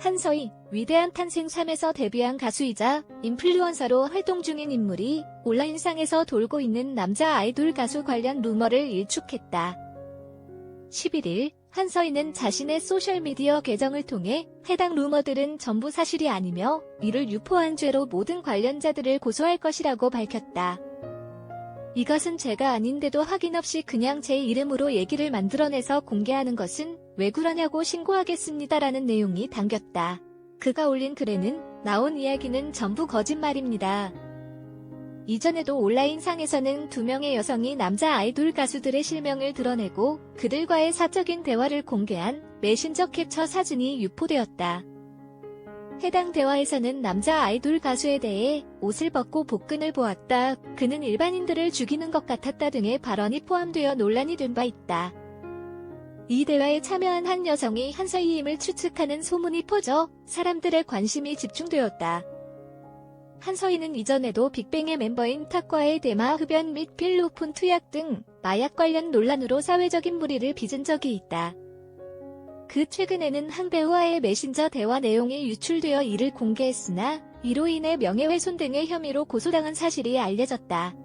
한서희, 위대한 탄생 3에서 데뷔한 가수이자 인플루언서로 활동 중인 인물이 온라인상에서 돌고 있는 남자 아이돌 가수 관련 루머를 일축했다. 11일, 한서희는 자신의 소셜미디어 계정을 통해 해당 루머들은 전부 사실이 아니며 이를 유포한 죄로 모든 관련자들을 고소할 것이라고 밝혔다. 이것은 제가 아닌데도 확인 없이 그냥 제 이름으로 얘기를 만들어내서 공개하는 것은 왜 그러냐고 신고하겠습니다라는 내용이 담겼다. 그가 올린 글에는 나온 이야기는 전부 거짓말입니다. 이전에도 온라인상에서는 두 명의 여성이 남자 아이돌 가수들의 실명을 드러내고 그들과의 사적인 대화를 공개한 메신저 캡처 사진이 유포되었다. 해당 대화에서는 남자 아이돌 가수에 대해 옷을 벗고 복근을 보았다. 그는 일반인들을 죽이는 것 같았다 등의 발언이 포함되어 논란이 된 바 있다. 이 대화에 참여한 한 여성이 한서희임을 추측하는 소문이 퍼져 사람들의 관심이 집중되었다. 한서희는 이전에도 빅뱅의 멤버인 탁과의 대마 흡연 및 필로폰 투약 등 마약 관련 논란으로 사회적인 물의를 빚은 적이 있다. 그 최근에는 한 배우와의 메신저 대화 내용이 유출되어 이를 공개했으나 이로 인해 명예훼손 등의 혐의로 고소당한 사실이 알려졌다.